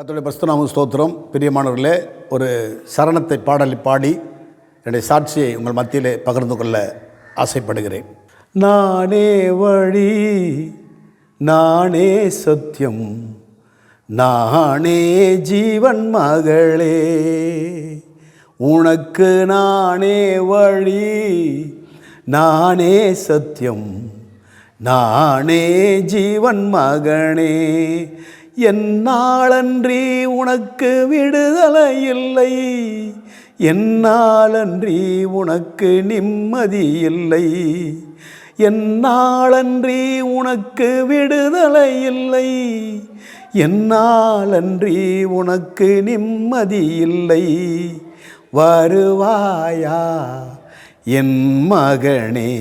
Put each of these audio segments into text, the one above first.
கத்தோடைய பிரஸ்தநாம ஸ்தோத்திரம். பிரியமானவர்களே ஒரு சரணத்தை பாடலை பாடி என்னுடைய சாட்சியை உங்கள் மத்தியிலே பகிர்ந்து கொள்ள ஆசைப்படுகிறேன். நானே வழி நானே சத்தியம் நானே ஜீவன் மகளே. உனக்கு நானே வழி நானே சத்தியம் நானே ஜீவன் மகனே. என்னாலன்றி உனக்கு விடுதலை இல்லை? என்னாலன்றி உனக்கு நிம்மதி இல்லை? என்னாலன்றி உனக்கு விடுதலை இல்லை? என்னாலன்றி உனக்கு நிம்மதி இல்லை? வருவாயா என் மகனே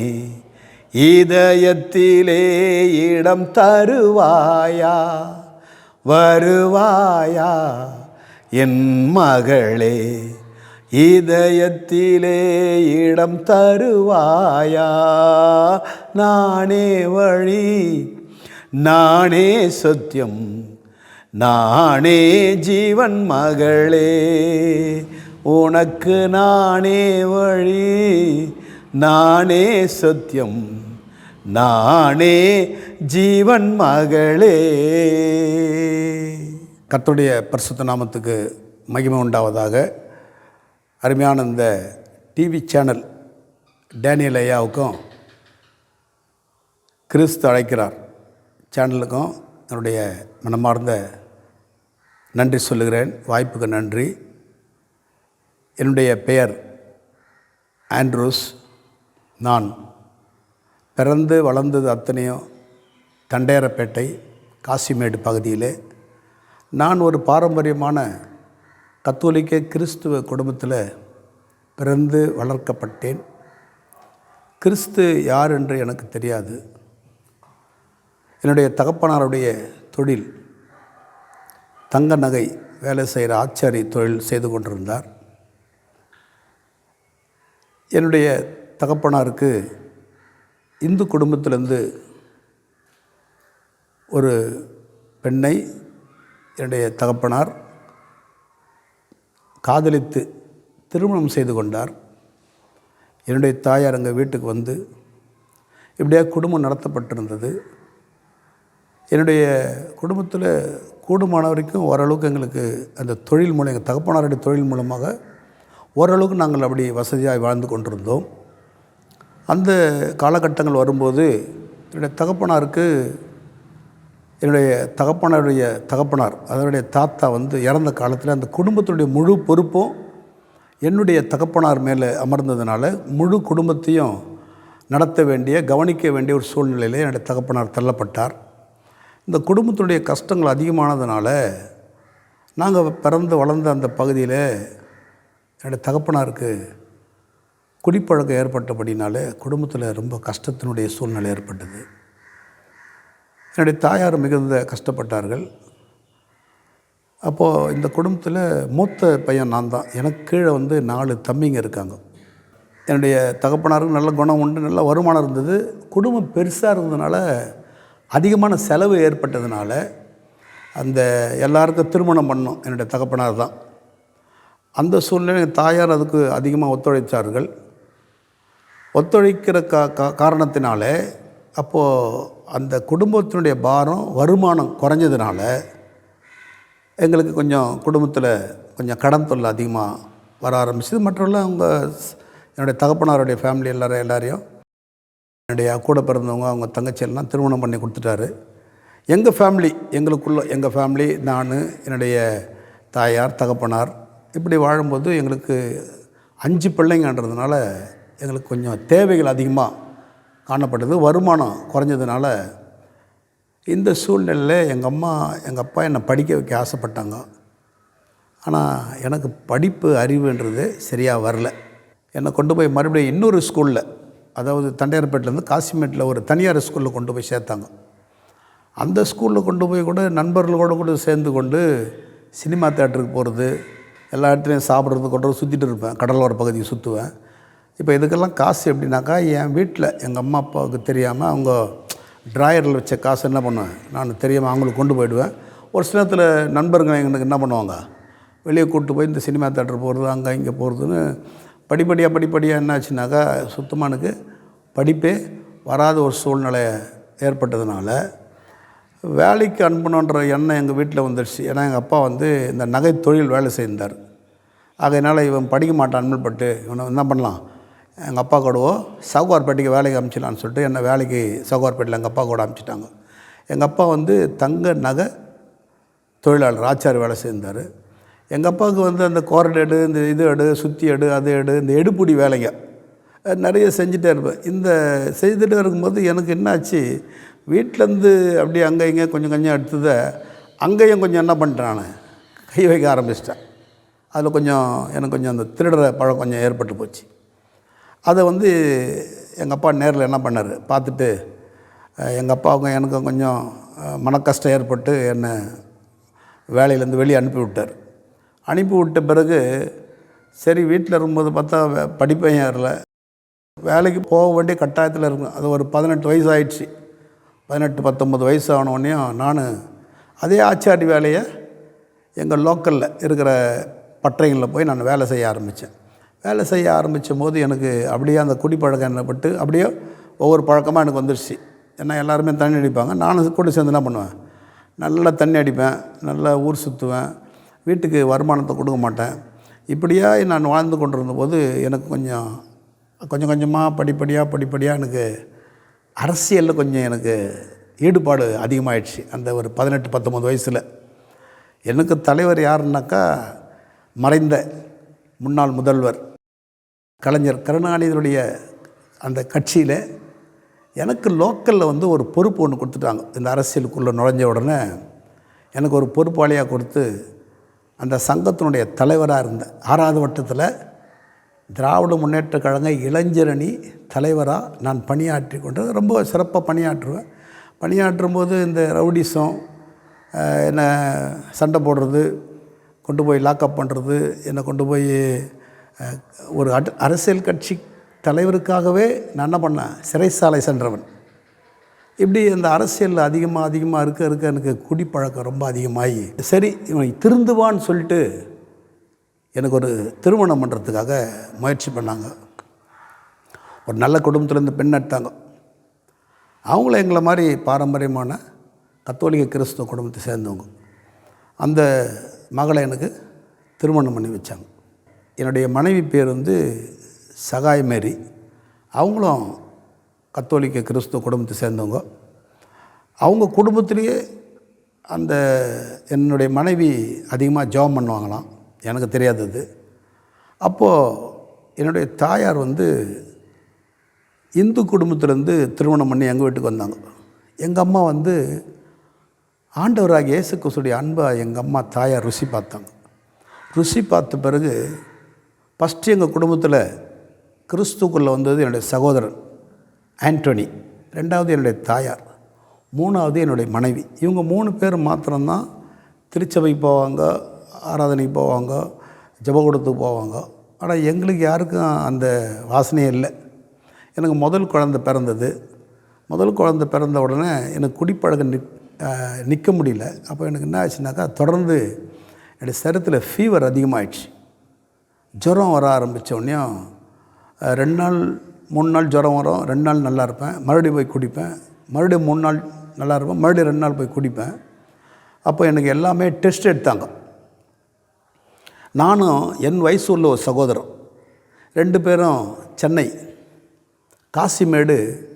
இதயத்திலே இடம் தருவாயா? வருவாயா? என் மகளே இதயத்திலே இடம் தருவாயா? நானே வழி நானே சத்தியம் நானே ஜீவன் மகளே. உனக்கு நானே வழி நானே சத்தியம் நானே ஜீவன் மகளே. கத்துடைய பரிசுத்த நாமத்துக்கு மகிமை உண்டாவதாக. அருமையான இந்த டிவி சேனல் டேனியல் ஐயாவுக்கும் கிறிஸ்து அழைக்கிறார். சேனலுக்கும் என்னுடைய மனமார்ந்த நன்றி சொல்லுகிறேன். வாய்ப்புக்கு நன்றி. என்னுடைய பெயர் ஆண்ட்ரூஸ். நான் பிறந்து வளர்ந்தது அத்தனையும் தண்டையரப்பேட்டை காசிமேடு பகுதியிலே நான் ஒரு பாரம்பரியமான கத்தோலிக்க கிறிஸ்துவ குடும்பத்தில் பிறந்து வளர்க்கப்பட்டேன். கிறிஸ்து யார் என்று எனக்கு தெரியாது. என்னுடைய தகப்பனாருடைய தொழில் தங்க நகை வேலை செய்கிற ஆச்சாரி தொழில் செய்து கொண்டிருந்தார். என்னுடைய தகப்பனாருக்கு இந்து குடும்பத்திலேருந்து ஒரு பெண்ணை என்னுடைய தகப்பனார் காதலித்து திருமணம் செய்து கொண்டார். என்னுடைய தாயார் அங்கே வீட்டுக்கு வந்து இப்படியாக குடும்பம் நடத்தப்பட்டிருந்தது. என்னுடைய குடும்பத்தில் கூடுமான வரைக்கும் ஓரளவுக்கு எங்களுக்கு அந்த தொழில் மூலம் எங்கள் தகப்பனாருடைய தொழில் மூலமாக ஓரளவுக்கு நாங்கள் அப்படி வசதியாக வாழ்ந்து கொண்டிருந்தோம். அந்த காலகட்டங்கள் வரும்போது என்னுடைய தகப்பனாருக்கு என்னுடைய தகப்பனாருடைய தகப்பனார் அதனுடைய தாத்தா வந்து இறந்த காலத்தில் அந்த குடும்பத்தினுடைய முழு பொறுப்பும் என்னுடைய தகப்பனார் மேலே அமர்ந்ததுனால முழு குடும்பத்தையும் நடத்த வேண்டிய கவனிக்க வேண்டிய ஒரு சூழ்நிலையில் என்னுடைய தகப்பனார் தள்ளப்பட்டார். இந்த குடும்பத்தினுடைய கஷ்டங்கள் அதிகமானதுனால நாங்கள் பிறந்து வளர்ந்த அந்த பகுதியில் என்னுடைய தகப்பனாருக்கு குடிப்பழக்கம் ஏற்பட்டபடினால குடும்பத்தில் ரொம்ப கஷ்டத்தினுடைய சூழ்நிலை ஏற்பட்டது. என்னுடைய தாயார் மிகுந்த கஷ்டப்பட்டார்கள். அப்போது இந்த குடும்பத்தில் மூத்த பையன் நான் தான். எனக்கு கீழே வந்து நாலு தம்பிங்க இருக்காங்க. என்னுடைய தகப்பனாருக்கு நல்ல குணம் உண்டு நல்ல வருமானம் இருந்தது. குடும்பம் பெருசாக இருந்ததுனால அதிகமான செலவு ஏற்பட்டதுனால அந்த எல்லாருக்கும் திருமணம் பண்ணோம் என்னுடைய தகப்பனார் தான். அந்த சூழ்நிலை எங்கள் தாயார் அதுக்கு அதிகமாக ஒத்துழைத்தார்கள் ஒத்துழைக்கிற கா கா காரணத்தினால அப்போது அந்த குடும்பத்தினுடைய பாரம் வருமானம் குறைஞ்சதுனால எங்களுக்கு கொஞ்சம் குடும்பத்தில் கொஞ்சம் கடன் தொல்லை அதிகமாக வர ஆரம்பிச்சது. மற்றவர்கள் அவங்க என்னுடைய தகப்பனாருடைய ஃபேமிலி எல்லாரும் எல்லாரையும் என்னுடைய கூட பிறந்தவங்க அவங்க தங்கச்சி எல்லாம் திருமணம் பண்ணி கொடுத்துட்டாரு. எங்கள் ஃபேமிலி எங்களுக்குள்ள எங்கள் ஃபேமிலி நான் என்னுடைய தாயார் தகப்பனார் இப்படி வாழும்போது எங்களுக்கு அஞ்சு பிள்ளைங்கன்றதுனால எங்களுக்கு கொஞ்சம் தேவைகள் அதிகமாக காணப்பட்டது. வருமானம் குறைஞ்சதுனால இந்த சூழ்நிலையில் எங்கள் அம்மா எங்கள் அப்பா என்னை படிக்க வைக்க ஆசைப்பட்டாங்க. ஆனால் எனக்கு படிப்பு அறிவுன்றது சரியாக வரல. என்னை கொண்டு போய் மறுபடியும் இன்னொரு ஸ்கூலில் அதாவது தண்டையார்பேட்டிலேருந்து காசிமேட்டில் ஒரு தனியார் ஸ்கூலில் கொண்டு போய் சேர்த்தாங்க. அந்த ஸ்கூலில் கொண்டு போய் கூட நண்பர்களோடு கூட சேர்ந்து கொண்டு சினிமா தேட்டருக்கு போகிறது எல்லா இடத்துலையும் சாப்பிட்றது கொண்டு சுற்றிட்டு இருப்பேன். கடலோர பகுதியை சுற்றுவேன் இப்போ இதுக்கெல்லாம் காசு எப்படின்னாக்கா என் வீட்டில் எங்கள் அம்மா அப்பாவுக்கு தெரியாமல் அவங்க ட்ராயரில் வச்ச காசு என்ன பண்ணுவேன்? நான் தெரியாமல் அவங்களுக்கு கொண்டு போயிடுவேன். ஒரு சில நேரத்தில் நண்பர்கள் எங்களுக்கு என்ன பண்ணுவாங்க? வெளியே கூப்பிட்டு போய் இந்த சினிமா தேட்டர் போகிறது அங்கே இங்கே போகிறதுன்னு படிப்படியாக படிப்படியாக என்னாச்சுனாக்கா சுத்தமாக எனக்கு படிப்பே வராத ஒரு சூழ்நிலை ஏற்பட்டதுனால வேலைக்கு அனுப்பணுன்ற எண்ணம் எங்கள் வீட்டில் வந்துடுச்சு. ஏன்னா எங்கள் அப்பா வந்து இந்த நகை தொழில் வேலை செய்திருந்தார் ஆகையினால் இவன் படிக்க மாட்டான் அன்பல்பட்டு இவனை என்ன பண்ணலாம்? எங்கள் அப்பா கூடவோ சவுகார்பேட்டைக்கு வேலைக்கு அனுப்பிச்சிடலான்னு சொல்லிட்டு என்னை வேலைக்கு சவுகார்பேட்டையில் எங்கள் அப்பா கூட அனுப்பிச்சிட்டாங்க எங்கள் அப்பா வந்து தங்க நகை தொழிலாளர் ஆச்சார் வேலை செய்தார் எங்கள் அப்பாவுக்கு வந்து அந்த கோரட் எடு இந்த இது எடு சுற்றி எடு அது எடு இந்த எடுப்புடி வேலைங்க. நிறைய செஞ்சுட்டே இருப்பேன். இந்த செய்துட்டே இருக்கும்போது எனக்கு என்னாச்சு வீட்டிலேருந்து அப்படியே அங்கே இங்கே கொஞ்சம் கொஞ்சம் எடுத்ததை அங்கேயும் கொஞ்சம் என்ன பண்ணுறேன் நான் கை வைக்க ஆரம்பிச்சிட்டேன். அதில் கொஞ்சம் எனக்கு கொஞ்சம் அந்த திருடுற பழம் கொஞ்சம் ஏற்பட்டு போச்சு. அதை வந்து எங்கள் அப்பா நேரில் என்ன பண்ணார்? பார்த்துட்டு எங்கள் அப்பாவுக்கும் எனக்கும் கொஞ்சம் மனக்கஷ்டம் ஏற்பட்டு என்னை வேலையிலேருந்து வெளியே அனுப்பி விட்டார். அனுப்பி விட்ட பிறகு சரி வீட்டில் இருக்கும்போது பார்த்தா படிப்பேன் படிப்பையும் ஏறல. வேலைக்கு போக வேண்டிய கட்டாயத்தில் இருக்கும் அது ஒரு பதினெட்டு வயசு ஆயிடுச்சு பதினெட்டு பத்தொம்பது வயசு ஆனவொடனே நான் அதே ஆச்சாரி வேலையை எங்கள் லோக்கலில் இருக்கிற பட்டறைகளில் போய் நான் வேலை செய்ய ஆரம்பித்தேன் வேலை செய்ய ஆரம்பித்த போது எனக்கு அப்படியே அந்த குடிப்பழக்கம் என்னப்பட்டு அப்படியே ஒவ்வொரு பழக்கமாக எனக்கு வந்துடுச்சு ஏன்னா எல்லாருமே தண்ணி அடிப்பாங்க. நானும் கூட சேர்ந்து என்ன பண்ணுவேன்? நல்லா தண்ணி அடிப்பேன். நல்லா ஊர் சுற்றுவேன் வீட்டுக்கு வருமானத்தை கொடுக்க மாட்டேன். இப்படியா நான் வாழ்ந்து கொண்டிருந்த போது எனக்கு கொஞ்சம் கொஞ்சம் கொஞ்சமாக படிப்படியாக படிப்படியாக எனக்கு அரசியலில் கொஞ்சம் எனக்கு ஈடுபாடு அதிகமாகிடுச்சு அந்த ஒரு பதினெட்டு பத்தொம்பது வயசில். எனக்கு தலைவர் யாருன்னாக்கா மறைந்த முன்னாள் முதல்வர் கலைஞர் கருணாநிதியுடைய அந்த கட்சியில் எனக்கு லோக்கலில் வந்து ஒரு பொறுப்பு ஒன்று கொடுத்துட்டாங்க. இந்த அரசியலுக்குள்ளே நுழைஞ்ச உடனே எனக்கு ஒரு பொறுப்பாளியாக கொடுத்து அந்த சங்கத்தினுடைய தலைவராக இருந்தேன் ஆறாவது வட்டத்தில் திராவிட முன்னேற்ற கழக இளைஞரணி தலைவராக நான் பணியாற்றி கொண்டு ரொம்ப சிறப்பாக பணியாற்றுவேன். பணியாற்றும் போது இந்த ரவுடிசம் என்னை சண்டை போடுறது கொண்டு போய் லாக்அப் பண்ணுறது என்னை கொண்டு போய் ஒரு அரசியல் கட்சி தலைவருக்காகவே நான் என்ன பண்ணேன்? சிறைச்சாலை சென்றவன். இப்படி இந்த அரசியலில் அதிகமாக அதிகமாக இருக்க இருக்க எனக்கு குடிப்பழக்கம் ரொம்ப அதிகமாகி சரி இவன் திருந்துவான்னு சொல்லிட்டு எனக்கு ஒரு திருமணம் பண்ணுறதுக்காக முயற்சி பண்ணாங்க. ஒரு நல்ல குடும்பத்துலேருந்து பெண் எடுத்தாங்க. அவங்களும் எங்களை மாதிரி பாரம்பரியமான கத்தோலிக்க கிறிஸ்துவ குடும்பத்தை சேர்ந்தவங்க. அந்த மகளை எனக்கு திருமணம் பண்ணி வச்சாங்க. என்னுடைய மனைவி பேர் வந்து சகாய் மேரி. அவங்களும் கத்தோலிக்க கிறிஸ்துவ குடும்பத்தை சேர்ந்தவங்க. அவங்க குடும்பத்திலேயே அந்த என்னுடைய மனைவி அதிகமாக ஜெபம் பண்ணுவாங்களாம். எனக்கு தெரியாதது அப்போது என்னுடைய தாயார் வந்து இந்து குடும்பத்திலேருந்து திருமணம் பண்ணி எங்கள் வீட்டுக்கு வந்தாங்க. எங்கள் அம்மா வந்து ஆண்டவராக இயேசு கிறிஸ்துடைய அன்பை எங்கள் அம்மா தாயார் ருசி பார்த்தாங்க. ருசி பார்த்த பிறகு ஃபஸ்ட்டு எங்கள் குடும்பத்தில் கிறிஸ்துக்குள்ளே வந்தது என்னுடைய சகோதரன் ஆண்டோனி ரெண்டாவது என்னுடைய தாயார் மூணாவது என்னுடைய மனைவி. இவங்க மூணு பேர் மாத்திரம்தான் திருச்சபைக்கு போவாங்க ஆராதனைக்கு போவாங்க ஜபகுடத்துக்கு போவாங்க. ஆனால் எங்களுக்கு யாருக்கும் அந்த வாசனையே இல்லை. எனக்கு முதல் குழந்தை பிறந்தது. முதல் குழந்தை பிறந்த உடனே எனக்கு குடிப்பழக்கம் நிக் நிற்க முடியல. அப்போ எனக்கு என்ன ஆச்சுனாக்கா தொடர்ந்து என்னுடைய சரத்தில் ஃபீவர் அதிகமாகிடுச்சு ஜுரம் வர ஆரம்பித்தோடனையும் ரெண்டு நாள் மூணு நாள் ஜுரம் வரும் ரெண்டு நாள் நல்லா இருப்பேன். மறுபடியும் போய் குடிப்பேன். மறுபடியும் மூணு நாள் நல்லா இருப்பேன். மறுபடியும் ரெண்டு நாள் போய் குடிப்பேன். அப்போ எனக்கு எல்லாமே டெஸ்ட் எடுத்தாங்க. நானும் என் வயசு உள்ள ஒரு சகோதரன். ரெண்டு பேரும் சென்னை. காசிமேடு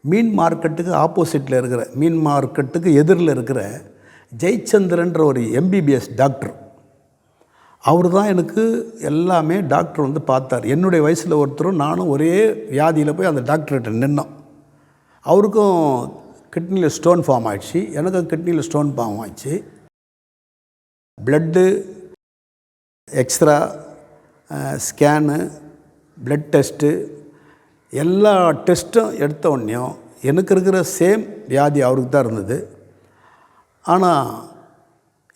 மீன் மார்க்கெட்டுக்கு ஆப்போசிட்டில் இருக்கிற மீன் மார்க்கெட்டுக்கு எதிரில் இருக்கிற ஜெயச்சந்திரன்ற ஒரு எம்பிபிஎஸ் டாக்டர். அவர் தான் எனக்கு எல்லாமே டாக்டர் வந்து பார்த்தார். என்னுடைய வயசில் ஒருத்தரும் நானும் ஒரே வியாதியில் போய் அந்த டாக்டர்கிட்ட நின்னோம். அவருக்கும் கிட்னியில் ஸ்டோன் ஃபார்ம் ஆயிடுச்சு. எனக்கும் கிட்னியில் ஸ்டோன் ஃபார்ம் ஆயிடுச்சு. Blood x-ray scan blood test எல்லா டெஸ்ட்டும் எடுத்த உடனேயும் எனக்கு இருக்கிற சேம் வியாதி அவருக்கு தான் இருந்தது. ஆனால்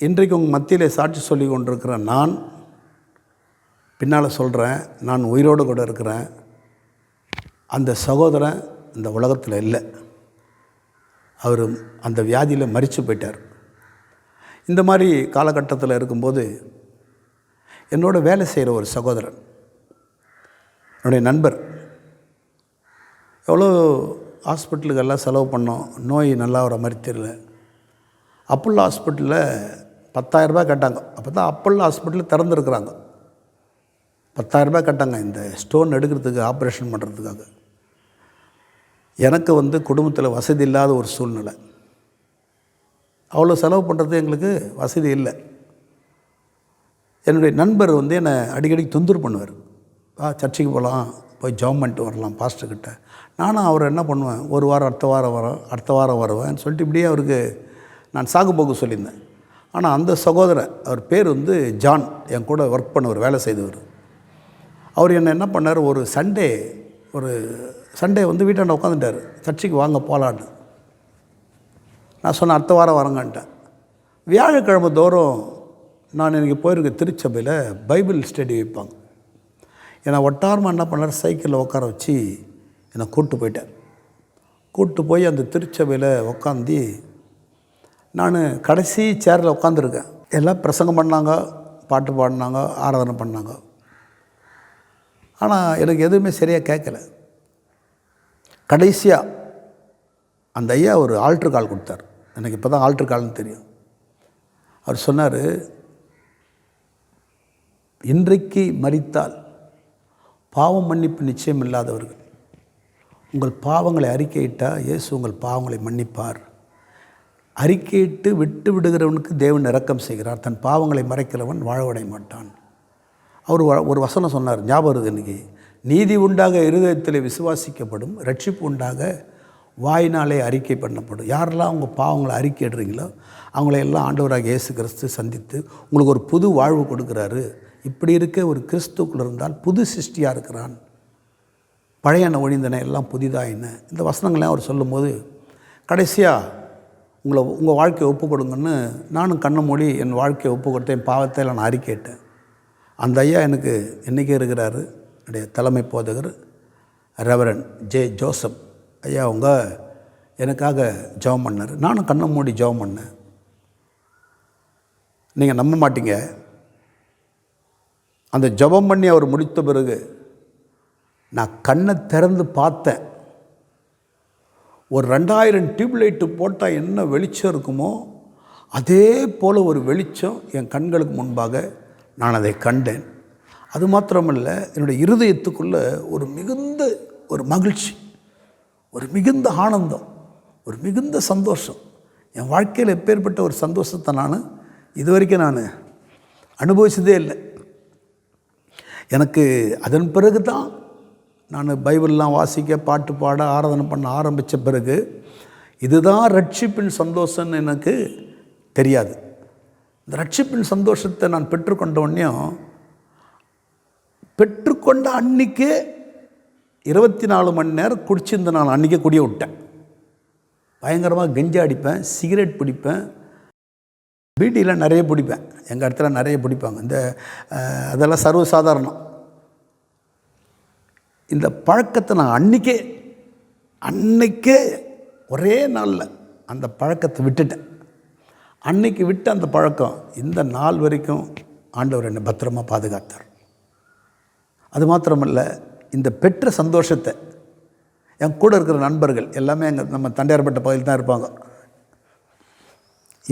இன்றைக்கு உங்கள் மத்தியிலே சாட்சி சொல்லி கொண்டிருக்கிற நான் பின்னால் சொல்கிறேன் நான் உயிரோடு கூட இருக்கிறேன். அந்த சகோதரன் இந்த உலகத்தில் இல்லை. அவர் அந்த வியாதியில் மறித்து போயிட்டார். இந்த மாதிரி காலகட்டத்தில் இருக்கும்போது என்னோட வேலை செய்கிற ஒரு சகோதரன் என்னுடைய நண்பர் எவ்வளோ ஹாஸ்பிட்டலுக்கெல்லாம் செலவு பண்ணோம் நோய் நல்லா வர மாதிரி தெரியல. அப்புள்ள ஹாஸ்பிட்டலில் பத்தாயிரரூபா கேட்டாங்க. அப்போ தான் அப்பல்லோ ஹாஸ்பிட்டலில் திறந்துருக்குறாங்க. பத்தாயிரரூபா கேட்டாங்க இந்த ஸ்டோன் எடுக்கிறதுக்கு ஆப்ரேஷன் பண்ணுறதுக்காக எனக்கு வந்து குடும்பத்தில் வசதி இல்லாத ஒரு சூழ்நிலை. அவ்வளோ செலவு பண்ணுறது எங்களுக்கு வசதி இல்லை. என்னுடைய நண்பர் வந்து என்னை அடிக்கடி தொந்தர் பண்ணுவார். வா சர்ச்சுக்கு போகலாம் போய் ஜாம் பண்ணிட்டு வரலாம் பாஸ்டர்கிட்ட நானும் அவர் என்ன பண்ணுவேன் ஒரு வாரம் அடுத்த வாரம் வரோம் அடுத்த வாரம் வருவேன் சொல்லிட்டு இப்படியே அவருக்கு நான் சாகு போக்கு சொல்லியிருந்தேன். ஆனால் அந்த சகோதரர் அவர் பேர் வந்து ஜான். என் கூட ஒர்க் பண்ணவர் வேலை செய்தவர். அவர் என்னை என்ன பண்ணார்? ஒரு சண்டே ஒரு சண்டே வந்து வீட்டாண்ட உட்காந்துட்டார் சர்ச்சைக்கு வாங்க போகலான்னு நான் சொன்னேன் அடுத்த வாரம் வரங்கன்ட்டேன். வியாழக்கிழமை தோறும் நான் எனக்கு போயிருக்க திருச்சபையில் பைபிள் ஸ்டடி வைப்பாங்க. என்னை ஒட்டாரமாக என்ன பண்ணார்? சைக்கிளில் உட்கார வச்சு என்னை கூப்பிட்டு போயிட்டார். கூப்பிட்டு போய் அந்த திருச்சபையில் உட்காந்து நான் கடைசி சேரில் உட்காந்துருக்கேன் எல்லாம் பிரசங்கம் பண்ணாங்க பாட்டு பாடினாங்க ஆராதனை பண்ணாங்க. ஆனால் எனக்கு எதுவுமே சரியாக கேட்கல கடைசியாக அந்த ஐயா ஒரு ஆல்ட்ரு கால் கொடுத்தார். எனக்கு இப்போ தான் ஆல்ட்ரு கால்னு தெரியும். அவர் சொன்னார் இன்றைக்கு மறித்தால் பாவம் மன்னிப்பு நிச்சயம் இல்லாதவர்கள் உங்கள் பாவங்களை அறிக்கையிட்டால் இயேசு உங்கள் பாவங்களை மன்னிப்பார். அறிக்கையிட்டு விட்டு விடுகிறவனுக்கு தேவன் இரக்கம் செய்கிறார். தன் பாவங்களை மறைக்கிறவன் வாழவடைய மாட்டான். அவர் வ- ஒரு வசனம் சொன்னார் ஞாபகம் இன்னைக்கு நீதி உண்டாக இருதயத்தில் விசுவாசிக்கப்படும் ரட்சிப்பு உண்டாக வாயினாலே அறிக்கை பண்ணப்படும். யாரெல்லாம் உங்கள் பாவங்களை அறிக்கைடுறீங்களோ அவங்களையெல்லாம் ஆண்டவராக இயேசு கிறிஸ்து சந்தித்து உங்களுக்கு ஒரு புது வாழ்வு கொடுக்குறாரு. இப்படி இருக்க ஒரு கிறிஸ்துக்குள் இருந்தால் புது சிருஷ்டியாக இருக்கிறான். பழையன ஒழிந்தன எல்லாம் புதிதாக என்ன இந்த வசனங்கள்லாம் அவர் சொல்லும்போது கடைசியாக உங்களை உங்கள் வாழ்க்கையை ஒப்பு கொடுங்கன்னு நானும் கண்ணை மூடி என் வாழ்க்கையை ஒப்பு கொடுத்தேன் பாவத்தை நான் அறிக்கையிட்டேன். அந்த ஐயா எனக்கு இன்றைக்கி இருக்கிறாரு. என்னுடைய தலைமை போதகர் ரெவரன் ஜே ஜோசப் ஐயா அவங்க எனக்காக ஜெபம் பண்ணார். நானும் கண்ணை மூடி ஜெபம் பண்ணேன். நீங்கள் நம்ப மாட்டீங்க. அந்த ஜெபம் பண்ணி அவர் முடித்த பிறகு நான் கண்ணை திறந்து பார்த்தேன். ஒரு ரெண்டாயிரம் டியூப்லைட்டு போட்டால் என்ன வெளிச்சம் இருக்குமோ அதே போல் ஒரு வெளிச்சம் என் கண்களுக்கு முன்பாக நான் அதை கண்டேன். அது மாத்திரமல்ல என்னுடைய இருதயத்துக்குள்ளே ஒரு மிகுந்த ஒரு மகிழ்ச்சி ஒரு மிகுந்த ஆனந்தம் ஒரு மிகுந்த சந்தோஷம். என் வாழ்க்கையில் எப்பேற்பட்ட ஒரு சந்தோஷத்தை நான் இது வரைக்கும் நான் அனுபவிச்சதே இல்லை. எனக்கு அதன் பிறகு தான் நான் பைபிள்லாம் வாசிக்க பாட்டு பாட ஆராதனை பண்ண ஆரம்பித்த பிறகு இதுதான் ரட்சிப்பின் சந்தோஷம்னு எனக்கு தெரியாது. இந்த ரட்சிப்பின் சந்தோஷத்தை நான் பெற்றுக்கொண்ட உடனேயும் பெற்றுக்கொண்ட அன்னைக்கே இருபத்தி நாலு மணி நேரம் குடிச்சிருந்த நான் அன்றைக்கே குடிய விட்டேன். பயங்கரமாக கெஞ்சா அடிப்பேன் சிகரெட் பிடிப்பேன் பீட்டியில் நிறைய பிடிப்பேன். எங்கள் இடத்துல நிறைய பிடிப்பாங்க. இந்த அதெல்லாம் சர்வசாதாரணம். இந்த பழக்கத்தை நான் அன்றைக்கே அன்னைக்கே ஒரே நாளில் அந்த பழக்கத்தை விட்டுட்டேன். அன்னைக்கு விட்ட அந்த பழக்கம் இந்த நாள் வரைக்கும் ஆண்டவர் என்னை பத்திரமா பாதுகாத்தார். அது மாத்திரமல்ல இந்த பெற்ற சந்தோஷத்தை என் கூட இருக்கிற நண்பர்கள் எல்லாமே எங்கள் நம்ம தண்டையார்பட்ட பகுதியில் தான் இருப்பாங்க.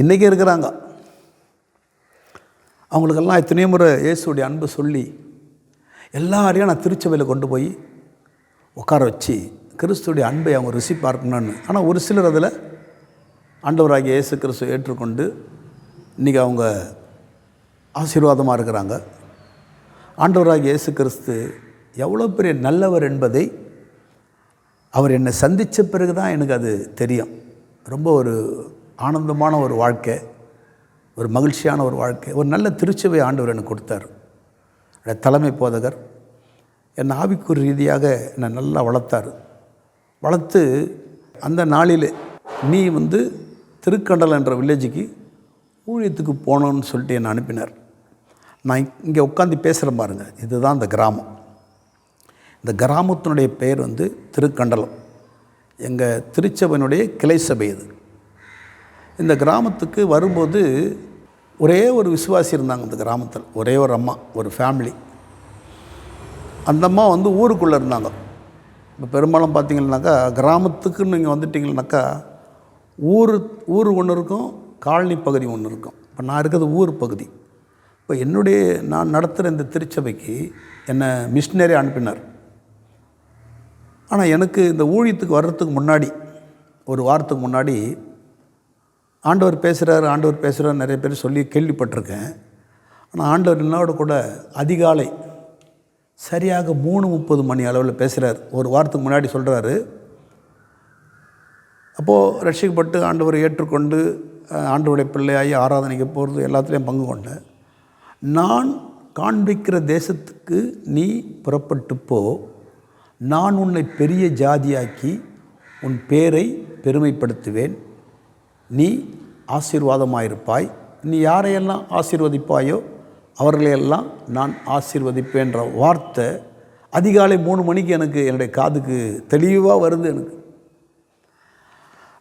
இன்றைக்கி இருக்கிறாங்க. அவங்களுக்கெல்லாம் எத்தனையோ முறை இயேசுடைய அன்பு சொல்லி எல்லாரையும் நான் திருச்சபையில் கொண்டு போய் உட்கார வச்சு கிறிஸ்துடைய அன்பை அவங்க ருசி பார்க்கணும்னு. ஆனால் ஒரு சிலர் அதில் ஆண்டவராகிய இயேசு கிறிஸ்து ஏற்றுக்கொண்டு இன்றைக்கி அவங்க ஆசீர்வாதமாக இருக்கிறாங்க. ஆண்டவராகிய இயேசு கிறிஸ்து எவ்வளோ பெரிய நல்லவர் என்பதை அவர் என்னை சந்தித்த பிறகு தான் எனக்கு அது தெரியும். ரொம்ப ஒரு ஆனந்தமான ஒரு வாழ்க்கை ஒரு மகிழ்ச்சியான ஒரு வாழ்க்கை ஒரு நல்ல திருச்சபை ஆண்டவர் எனக்கு கொடுத்தார். தலைமை போதகர் என்னை ஆவிக்குறி ரீதியாக என்னை நல்லா வளர்த்தார். வளர்த்து அந்த நாளில் நீ வந்து திருக்கண்டல் என்ற வில்லேஜுக்கு ஊழியத்துக்கு போனோன்னு சொல்லிட்டு என்னை அனுப்பினார். நான் இங்கே உட்காந்து பேசுகிறேன் பாருங்கள் இதுதான் அந்த கிராமம். இந்த கிராமத்தினுடைய பெயர் வந்து திருக்கண்டலம். எங்கள் திருச்சபையினுடைய கிளை சபை இது. இந்த கிராமத்துக்கு வரும்போது ஒரே ஒரு விசுவாசி இருந்தாங்க இந்த கிராமத்தில். ஒரே ஒரு அம்மா ஒரு ஃபேமிலி அந்த அம்மா வந்து ஊருக்குள்ளே இருந்தாங்க. இப்போ பெரும்பாலும் பார்த்தீங்கன்னாக்கா கிராமத்துக்கு நீங்கள் வந்துட்டிங்கன்னாக்கா ஊர் ஊர் ஒன்று இருக்கும் காலனி பகுதி ஒன்று இருக்கும். இப்போ நான் இருக்கிறது ஊர் பகுதி. இப்போ என்னுடைய நான் நடத்துகிற இந்த திருச்சபைக்கு என்னை மிஷினரி அனுப்பினார். ஆனால் எனக்கு இந்த ஊழியத்துக்கு வர்றதுக்கு முன்னாடி ஒரு வாரத்துக்கு முன்னாடி ஆண்டவர் பேசுகிறார் ஆண்டவர் பேசுகிறார் நிறைய பேர் சொல்லி கேள்விப்பட்டிருக்கேன். ஆனால் ஆண்டவர் என்னோட கூட அதிகாலை சரியாக மூணு முப்பது மணி அளவில் பேசுகிறார் ஒரு வாரத்துக்கு முன்னாடி சொல்கிறாரு அப்போது ரட்சிக்கப்பட்டு ஆண்டவரை ஏற்றுக்கொண்டு ஆண்டவருடைய பிள்ளையாகி ஆராதனைக்கு போகிறது எல்லாத்துலேயும் பங்கு கொண்டேன் நான் காண்பிக்கிற தேசத்துக்கு நீ புறப்பட்டு போ நான் உன்னை பெரிய ஜாதியாக்கி உன் பேரை பெருமைப்படுத்துவேன். நீ ஆசீர்வாதமாயிருப்பாய். நீ யாரையெல்லாம் ஆசீர்வதிப்பாயோ அவர்களையெல்லாம் நான் ஆசீர்வதிப்பேன்ற வார்த்தை அதிகாலை மூணு மணிக்கு எனக்கு என்னுடைய காதுக்கு தெளிவாக வருது எனக்கு.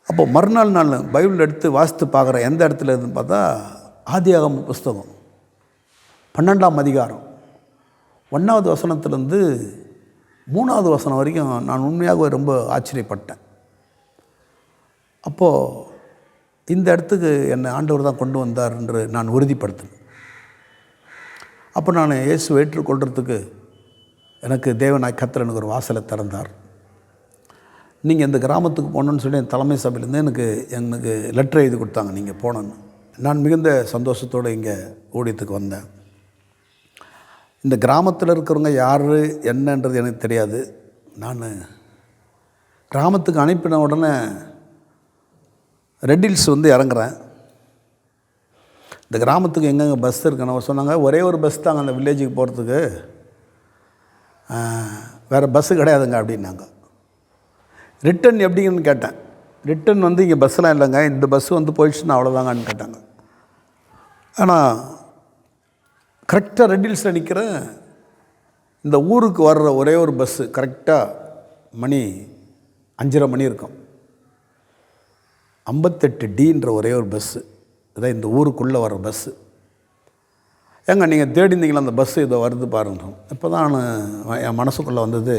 அப்போ மறுநாள் நான் பைபிள் எடுத்து வாசித்து பார்க்குறேன் எந்த இடத்துல இருக்குன்னு பார்த்தா ஆதியாகம புஸ்தகம். பன்னெண்டாம் அதிகாரம். ஒன்றாவது வசனத்துலேருந்து மூணாவது வசனம் வரைக்கும் நான் உண்மையாக ரொம்ப ஆச்சரியப்பட்டேன். அப்போது இந்த இடத்துக்கு என்னை ஆண்டவர் தான் கொண்டு வந்தார் என்று நான் உறுதிப்படுத்தினேன் அப்போ நான் இயேசு ஏற்றுக்கொள்கிறதுக்கு எனக்கு தேவநாய் கத்தர் எனக்கு ஒரு வாசலை திறந்தார். நீங்கள் இந்த கிராமத்துக்கு போகணுன்னு சொல்லி என் தலைமை சபையிலேருந்து எனக்கு எனக்கு லெட்டர் எழுதி கொடுத்தாங்க நீங்கள் போனோன்னு நான் மிகுந்த சந்தோஷத்தோடு இங்கே ஊழியத்துக்கு வந்தேன். இந்த கிராமத்தில் இருக்கிறவங்க யார் என்னன்றது எனக்கு தெரியாது. நான் கிராமத்துக்கு அனுப்பின உடனே ரெட்டில்ஸ் வந்து இறங்குறேன். இந்த கிராமத்துக்கு எங்கெங்கே பஸ் இருக்குன்னு சொன்னாங்க ஒரே ஒரு பஸ் தாங்க அந்த வில்லேஜுக்கு போகிறதுக்கு வேறு பஸ்ஸு கிடையாதுங்க அப்படின்னாங்க. ரிட்டன் எப்படிங்கன்னு கேட்டேன். ரிட்டன் வந்து இங்கே பஸ்ஸெலாம் இல்லைங்க இந்த பஸ்ஸு வந்து போயிடுச்சுன்னா அவ்வளோதாங்கன்னு கேட்டாங்க. ஆனால் கரெக்டாக ரெட்டில்ஸில் நிற்கிற இந்த ஊருக்கு வர்ற ஒரே ஒரு பஸ்ஸு கரெக்டாக மணி அஞ்சரை மணி இருக்கும். ஐம்பத்தெட்டு டின்ற ஒரே ஒரு பஸ்ஸு இதான் இந்த ஊருக்குள்ளே வர பஸ்ஸு ஏங்க நீங்கள் தேடிந்தீங்களா அந்த பஸ்ஸு இதோ வருது பாருங்க. இப்போ தான் நான் என் மனசுக்குள்ளே வந்தது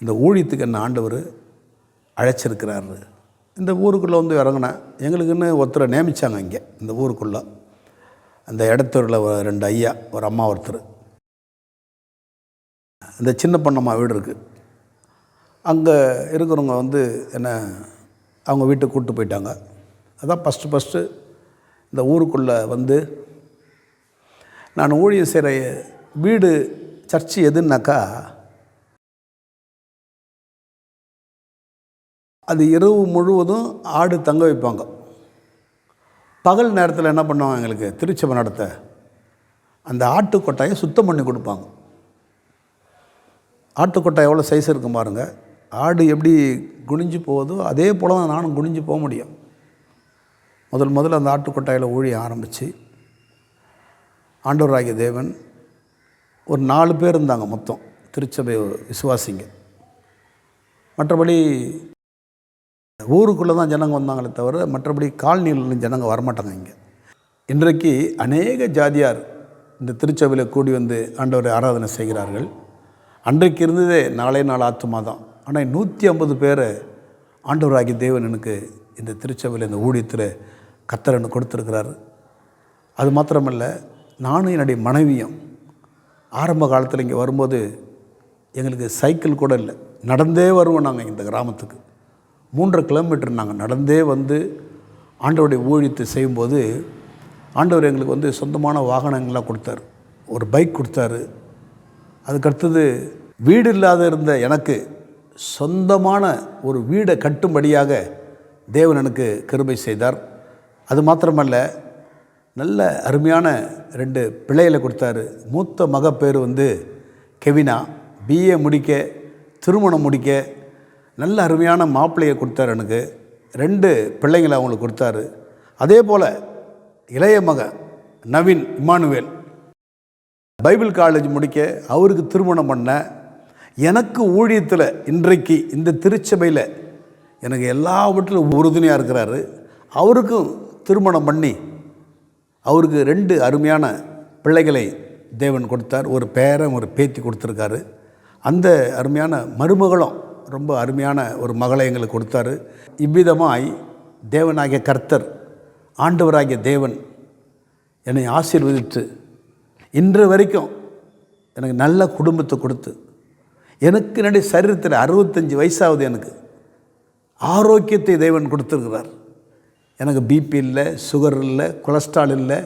இந்த ஊழியத்துக்கு என்ன ஆண்டவர் அழைச்சிருக்கிறாரு. இந்த ஊருக்குள்ளே வந்து இறங்கினேன் எங்களுக்குன்னு ஒருத்தரை நியமித்தாங்க இங்கே இந்த ஊருக்குள்ளே. அந்த இடத்துல ரெண்டு ஐயா ஒரு அம்மா ஒருத்தர். இந்த சின்ன பொண்ணம்மா வீடு இருக்குது அங்கே இருக்கிறவங்க வந்து என்ன அவங்க வீட்டுக்கு கூப்பிட்டு போயிட்டாங்க. அதான் ஃபஸ்ட்டு ஃபஸ்ட்டு இந்த ஊருக்குள்ளே வந்து நான் ஊழியம் செய்கிற வீடு சர்ச்சு எதுன்னாக்கா அது இரவு முழுவதும் ஆடு தங்க வைப்பாங்க. பகல் நேரத்தில் என்ன பண்ணுவாங்க எங்களுக்கு? திருச்சபை நடத்த. அந்த ஆட்டு கொட்டாயை சுத்தம் பண்ணி கொடுப்பாங்க. ஆட்டு கொட்டாய் எவ்வளோ சைஸ் இருக்கும் பாருங்கள் ஆடு எப்படி குனிஞ்சு போகுதோ அதே போல் தான் நானும் குனிஞ்சு போக முடியும். முதல் முதல்ல அந்த ஆட்டுக்கொட்டாயில் ஊழிய ஆரம்பித்து ஆண்டவராகிய தேவன் ஒரு நாலு பேர் இருந்தாங்க மொத்தம் திருச்சபை விசுவாசிங்க. மற்றபடி ஊருக்குள்ளே தான் ஜனங்க வந்தாங்களே தவிர மற்றபடி காலனியில் ஜனங்க வரமாட்டாங்க இங்கே. இன்றைக்கு அநேக ஜாதியார் இந்த திருச்சபையில் கூடி வந்து ஆண்டவரை ஆராதனை செய்கிறார்கள். அன்றைக்கு இருந்ததே நாளே நாள் ஆத்துமா தான். ஆனால் நூற்றி ஐம்பது பேரை ஆண்டவராகி தேவன் எனக்கு இந்த திருச்சபையில் இந்த ஊழியத்தில் கத்தரன்னு கொடுத்துருக்கிறாரு. அது மாத்திரமல்ல நானும் என்னுடைய மனைவியும் ஆரம்ப காலத்தில் இங்கே வரும்போது எங்களுக்கு சைக்கிள் கூட இல்லை. நடந்தே வருவோம் நாங்கள் இந்த கிராமத்துக்கு. மூன்றரை கிலோமீட்டர் நாங்கள் நடந்தே வந்து ஆண்டவருடைய ஊழியத்தை செய்யும்போது ஆண்டவர் எங்களுக்கு வந்து சொந்தமான வாகனங்கள்லாம் கொடுத்தாரு. ஒரு பைக் கொடுத்தாரு. அதுக்கடுத்தது வீடு இல்லாத இருந்த எனக்கு சொந்தமான ஒரு வீடை கட்டும்படியாக தேவன் எனக்கு கிருபை செய்தார். அது மாத்திரமல்ல நல்ல அருமையான ரெண்டு பிள்ளைகளை கொடுத்தாரு. மூத்த மக பேர் வந்து கெவினா. பிஏ முடிக்க திருமணம் முடிக்க நல்ல அருமையான மாப்பிள்ளையை கொடுத்தாரு எனக்கு. ரெண்டு பிள்ளைங்களை அவங்களுக்கு கொடுத்தாரு. அதே போல் இளைய மகன் நவீன் இமானுவேல் பைபிள் காலேஜ் முடிக்க அவருக்கு திருமணம் பண்ண எனக்கு ஊழியத்தில் இன்றைக்கு இந்த திருச்சபையில் எனக்கு எல்லாவற்றிலும் உறுதுணையாக இருக்கிறாரு. அவருக்கும் திருமணம் பண்ணி அவருக்கு ரெண்டு அருமையான பிள்ளைகளை தேவன் கொடுத்தார். ஒரு பேரன் ஒரு பேத்தி கொடுத்துருக்காரு. அந்த அருமையான மருமகளும் ரொம்ப அருமையான ஒரு மகளை எங்களுக்கு கொடுத்தாரு. இவ்விதமாய் தேவனாகிய கர்த்தர் ஆண்டவராகிய தேவன் என்னை ஆசீர்வதித்து இன்று வரைக்கும் எனக்கு நல்ல குடும்பத்தை கொடுத்து எனக்கு நடி சரீரத்தில் அறுபத்தஞ்சி வயசாகுது எனக்கு. ஆரோக்கியத்தை தேவன் கொடுத்துருக்கிறார். எனக்கு பிபி இல்லை சுகர் இல்லை கொலஸ்ட்ரால் இல்லை.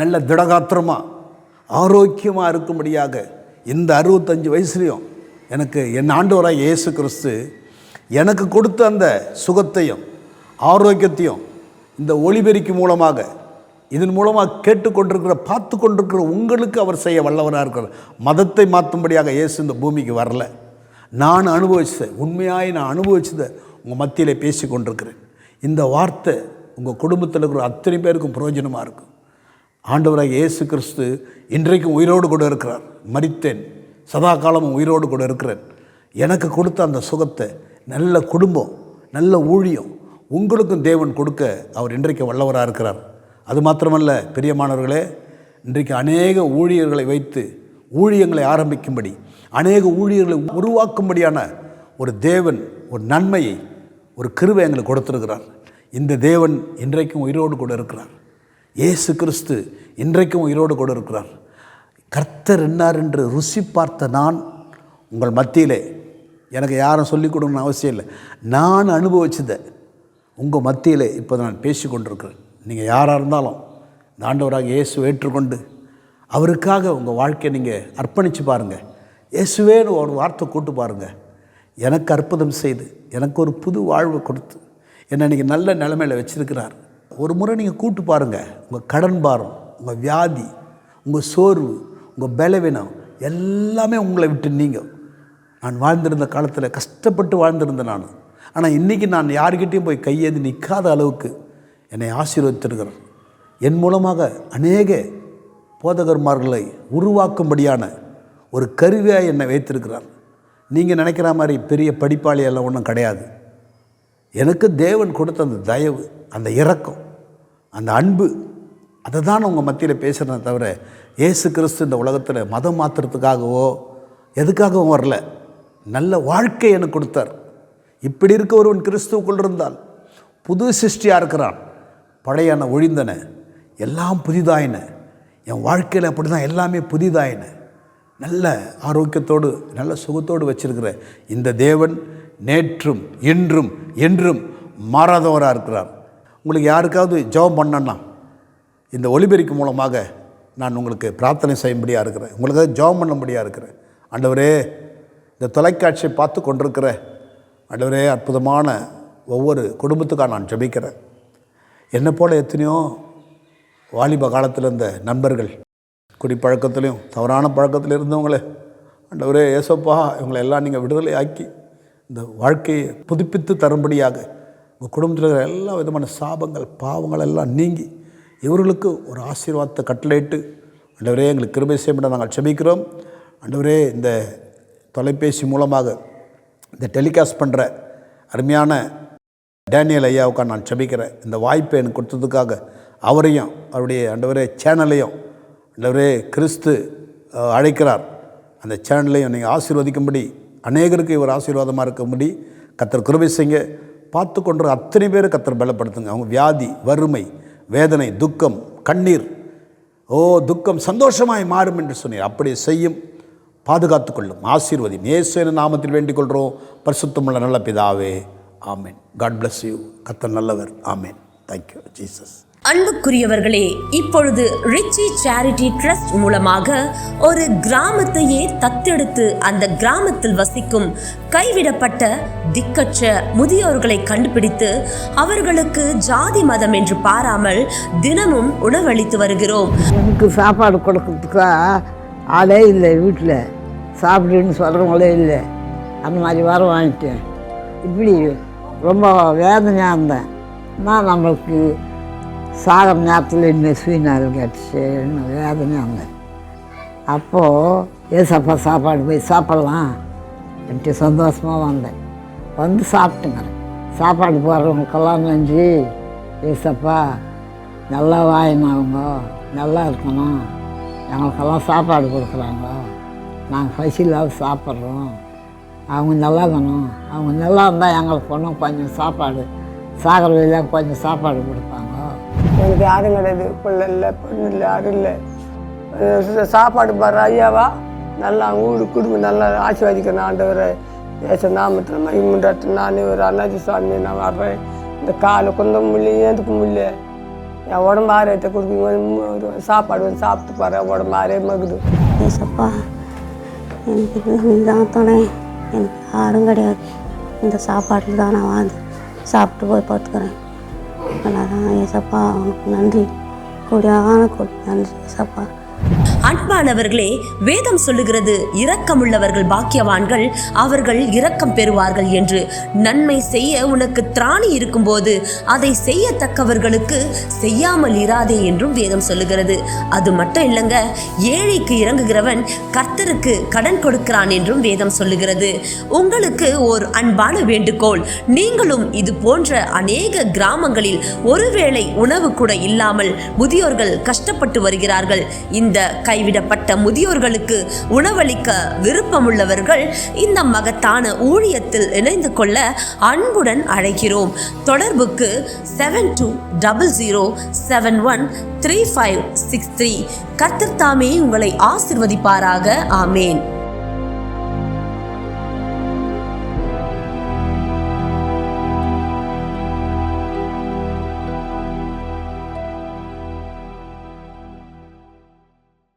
நல்ல திடகாத்திரமாக ஆரோக்கியமாக இருக்கும்படியாக இந்த அறுபத்தஞ்சு வயசுலேயும் எனக்கு என் ஆண்டவராக இயேசு கிறிஸ்து எனக்கு கொடுத்த அந்த சுகத்தையும் ஆரோக்கியத்தையும் இந்த ஒளிபெருக்கி மூலமாக இதன் மூலமாக கேட்டுக்கொண்டிருக்கிற பார்த்து கொண்டிருக்கிற உங்களுக்கு அவர் செய்ய வல்லவராக இருக்கிறார். மதத்தை மாற்றும்படியாக இயேசு இந்த பூமிக்கு வரல. நான் அனுபவிச்சதை உண்மையாய் நான் அனுபவிச்சதை உங்கள் மத்தியிலே பேசி கொண்டிருக்கிறேன். இந்த வார்த்தை உங்கள் குடும்பத்தில் இருக்கிற அத்தனை பேருக்கும் பிரயோஜனமாக இருக்கும் ஆண்டவராக இயேசு கிறிஸ்து இன்றைக்கும் உயிரோடு கூட இருக்கிறார். மரித்தேன். சதா காலமும் உயிரோடு கூட இருக்கிறேன். எனக்கு கொடுத்த அந்த சுகத்தை நல்ல குடும்பம் நல்ல ஊழியம் உங்களுக்கும் தேவன் கொடுக்க அவர் இன்றைக்கு வல்லவராக இருக்கிறார். அது மாத்திரமல்ல பெரியமானவர்களே இன்றைக்கு அநேக ஊழியர்களை வைத்து ஊழியங்களை ஆரம்பிக்கும்படி அநேக ஊழியர்களை உருவாக்கும்படியான ஒரு தேவன் ஒரு நன்மையை ஒரு கிருவை எங்களுக்கு கொடுத்துருக்கிறார். இந்த தேவன் இன்றைக்கும் உயிரோடு கூட இருக்கிறார். இயேசு கிறிஸ்து இன்றைக்கும் உயிரோடு கூட இருக்கிறார். கர்த்தர் என்னார் என்று ருசி பார்த்த நான் உங்கள் மத்தியிலே எனக்கு யாரும் சொல்லிக் கொடுக்கணும்னு அவசியம் இல்லை. நான் அனுபவிச்சதை உங்கள் மத்தியிலே இப்போ நான் பேசி கொண்டிருக்கிறேன் நீங்கள் யாராக இருந்தாலும் இந்த ஆண்டவராக இயேசு ஏற்றுக்கொண்டு அவருக்காக உங்கள் வாழ்க்கையை நீங்கள் அர்ப்பணித்து பாருங்கள். இயேசுவேன்னு ஒரு வார்த்தை கூட்டு பாருங்கள். எனக்கு அற்புதம் செய்து எனக்கு ஒரு புது வாழ்வு கொடுத்து என்னை இன்றைக்கி நல்ல நிலமையில் வச்சுருக்கிறார். ஒரு முறை நீங்கள் கூட்டு பாருங்கள். உங்கள் கடன் பாரம் உங்கள் வியாதி உங்கள் சோர்வு உங்கள் பலவீனம் எல்லாமே உங்களை விட்டு நீங்கள் நான் வாழ்ந்திருந்த காலத்தில் கஷ்டப்பட்டு வாழ்ந்திருந்தேன் நான். ஆனால் இன்றைக்கி நான் யார்கிட்டேயும் போய் கையேந்து நிற்காத அளவுக்கு என்னை ஆசீர்வதித்திருக்கிறார். என் மூலமாக அநேக போதகர்மார்களை உருவாக்கும்படியான ஒரு கருவியாக என்னை வைத்திருக்கிறார். நீங்கள் நினைக்கிற மாதிரி பெரிய படிப்பாளி எல்லாம் ஒன்றும் கிடையாது. எனக்கு தேவன் கொடுத்த அந்த தயவு அந்த இரக்கம் அந்த அன்பு அதை தான் உங்கள் மத்தியில் பேசுகிறேன் தவிர இயேசு கிறிஸ்து இந்த உலகத்தில் மதம் மாற்றுறதுக்காகவோ எதுக்காகவும் வரல. நல்ல வாழ்க்கை எனக்கு கொடுத்தார். இப்படி இருக்க ஒருவன் கிறிஸ்துவுக்குள் இருந்தால் புது சிருஷ்டியாக இருக்கிறான். பழையன ஒழிந்தன எல்லாம் புதிதாயின. என் வாழ்க்கையில் அப்படி தான் எல்லாமே புதிதாயின. நல்ல ஆரோக்கியத்தோடு நல்ல சுகத்தோடு வச்சிருக்கிற இந்த தேவன் நேற்றும் இன்றும் என்றும் மாறாதவராக இருக்கிறார். உங்களுக்கு யாருக்காவது ஜெபம் பண்ணனா இந்த ஒலிபெருக்கு மூலமாக நான் உங்களுக்கு பிரார்த்தனை செய்யும்படியாக இருக்கிறேன். உங்களுக்காக ஜெபம் பண்ணும்படியாக இருக்கிறேன். ஆண்டவரே இந்த தொலைக்காட்சியை பார்த்து கொண்டிருக்கிற ஆண்டவரே அற்புதமான ஒவ்வொரு குடும்பத்துக்காக நான் ஜெபிக்கிறேன். என்னை போல் எத்தனையோ வாலிப காலத்தில் இருந்த நண்பர்கள் குடிப்பழக்கத்துலேயும் தவறான பழக்கத்தில் இருந்தவங்களே அண்டவரே ஏசப்பா இவங்களை எல்லாம் நீங்கள் விடுதலை ஆக்கி இந்த வாழ்க்கையை புதுப்பித்து தரும்படியாக உங்கள் குடும்பத்தில் இருக்கிற எல்லா விதமான சாபங்கள் பாவங்கள் எல்லாம் நீங்கி இவர்களுக்கு ஒரு ஆசீர்வாதத்தை கட்டளையிட்டு அண்டவரே எங்களுக்கு கிருபை செய்ய நாங்கள் செபிக்கிறோம். அண்டவரே இந்த தொலைபேசி மூலமாக இந்த டெலிகாஸ்ட் பண்ணுற அருமையான டேனியல் ஐயாவுக்காக நான் செபிக்கிறேன். இந்த வாய்ப்பை எனக்கு கொடுத்ததுக்காக அவரையும் அவருடைய அண்டவரே சேனலையும் அண்டவரே கிறிஸ்து அழைக்கிறார். அந்த சேனலையும் நீங்கள் ஆசீர்வதிக்கும்படி அநேகருக்கு இவர் ஆசீர்வாதமாக இருக்கும்படி கத்தர் கிருபை செய்ய பார்த்து கொண்டு அத்தனை பேரை கத்தர் பலப்படுத்துங்க. அவங்க வியாதி வறுமை வேதனை துக்கம் கண்ணீர் ஓ துக்கம் சந்தோஷமாய் மாறும் என்று சொன்னீர். அப்படி செய்யும் பாதுகாத்து கொள்ளும் ஆசீர்வதி இயேசுவின் நாமத்தில் வேண்டிக் கொள்கிறோம். பரிசுத்தமுள்ள நல்ல பிதாவே. ஆமென். காட் bless யூ கத்தர் நல்லவர். ஆமென். தேங்க்யூ ஜீசஸ் அன்புக்குரியவர்களே இப்பொழுது ரிச்சி சேரிட்டி ட்ரஸ்ட் மூலமாக ஒரு கிராமத்தையே தத்தெடுத்து அந்த கிராமத்தில் வசிக்கும் கைவிடப்பட்ட திக்கற்ற முதியோர்களை கண்டுபிடித்து அவர்களுக்கு ஜாதி மதம் என்று பாராமல் தினமும் உணவளித்து வருகிறோம். எனக்கு சாப்பாடு கொடுக்கறதுக்கா ஆளே இல்லை வீட்டில். சாப்பிடுன்னு சொல்கிறவங்களே இல்லை. அந்த மாதிரி வர வாங்கிட்டேன். இப்படி ரொம்ப வேதனையாக இருந்தேன். நான் நம்மளுக்கு சாகம் நேரத்தில் இன்னும் சுயநாள் கிடச்சின்னு வேதனையாக இருந்தேன். அப்போது ஏசப்பா சாப்பாடு போய் சாப்பிட்லாம். என்கிட்ட சந்தோஷமாக வந்தேன். வந்து சாப்பிட்டுங்க. சாப்பாடு போடுறவங்களுக்கெல்லாம் நன்றி ஏசப்பா நல்லா வாயணும் நல்லா இருக்கணும். எங்களுக்கெல்லாம் சாப்பாடு கொடுக்குறாங்க. நாங்கள் பசி இல்லாத சாப்பிட்றோம். அவங்க நல்லா இருக்கணும். அவங்க நல்லா இருந்தால் எங்களுக்கு ஒன்றும் கொஞ்சம் சாப்பாடு சாகர வழியில் கொஞ்சம் சாப்பாடு கொடுப்பாங்க. எனக்கு யாரும் கிடையாது. பிள்ளை இல்லை பொண்ணு இல்லை யாரும் இல்லை. சாப்பாடு பாரு ஐயாவா? நல்லா ஊடு குடும்பம் நல்லா ஆசீர்வதிக்கணும் ஆண்டவரை. ஏச நாமத்தில் மகிமுண்டாட்டு நான் ஒரு அண்ணாச்சி சுவாமி நான் வர்றேன். இந்த காலை கொஞ்சம் முடியல ஏந்துக்க முடியல என் உடம்பு ஆரோக்கியத்தை கொடுக்குங்க சாப்பாடு வந்து சாப்பிட்டு பாரு உடம்பு ஆரே மகுது ஏசப்பா எனக்கு இது நீதான் துணை எனக்கு யாரும் கிடையாது. இந்த சாப்பாட்டில் தான் நான் வாழ்ந்து சாப்பிட்டு போய் பார்த்துக்கிறேன். தான் ஏசப்பா உனக்கு நன்றி. கொடியான கொடு நன்றி ஏசப்பா அன்பானவர்களே வேதம் சொல்லுகிறது இரக்கமுள்ளவர்கள் பாக்கியவான்கள் அவர்கள் இரக்கம் பெறுவார்கள் என்று. நன்மை செய்ய உனக்கு திராணி இருக்கும்போது அதை செய்யத்தக்கவர்களுக்கு செய்யாமல் இராதே என்றும் வேதம் சொல்லுகிறது. அது மட்டும் இல்லைங்க ஏழைக்கு இறங்குகிறவன் கர்த்தருக்கு கடன் கொடுக்கிறான் என்றும் வேதம் சொல்லுகிறது. உங்களுக்கு ஒரு அன்பான வேண்டுகோள் நீங்களும் இது போன்ற அநேக கிராமங்களில் ஒருவேளை உணவு கூட இல்லாமல் முதியோர்கள் கஷ்டப்பட்டு வருகிறார்கள். இந்த கை கைவிடப்பட்ட முதியோர்களுக்கு உணவளிக்க விருப்பமுள்ளவர்கள் இந்த மகத்தான ஊழியத்தில் இணைந்து கொள்ள அன்புடன் அழைக்கிறோம். தொடர்புக்கு seven two double zero seven one three five six three கர்த்தர் தாமே உங்களை ஆசிர்வதிப்பாராக. ஆமேன்.